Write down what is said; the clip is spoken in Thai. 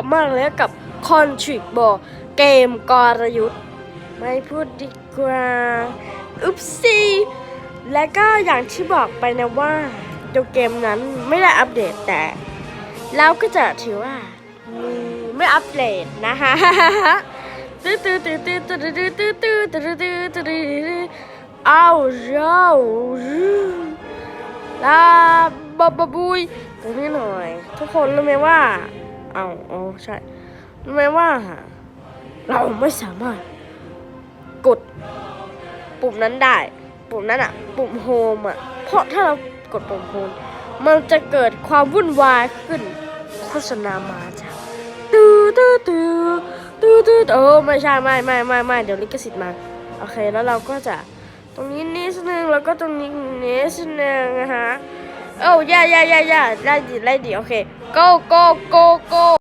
ับมากแล้วกับคอนทริบอเกมกรยุทธ์ไม่พูดดีกว่าอุ๊บซี่และก็อย่างที่บอกไปนะว่าตัวเกมนั้นไม่ได้อัปเดตแต่เราก็จะถือว่าไม่อัปเดตนะคะเอาเจ้าลาบบบุยตรงนี้หน่อย ทุกคนรู้ไหมว่า เอาอ๋ ใช่รู้ไหมว่า เราไม่สามารถกดปุ่มนั้นได้ ปุ่มนั้นอะปุ่มโฮมอะเพราะถ้าเรากดปุ่มโฮมมันจะเกิดความวุ่นวายขึ้นโฆษณามาจ้ะตื้อตื้อตื้อตื้อตื้อเออไม่ใช่ไม่ไม่ไม่ไม่เดี๋ยวลิขสิทธิ์มา โอเคแล้วเราก็จะตรงนี้นิดนึงแล้วก็ตรงนี้นิดนึงนะฮะโอ้ยย่าย่าย่าย่าได้ดีได้ดีโอเค go go go go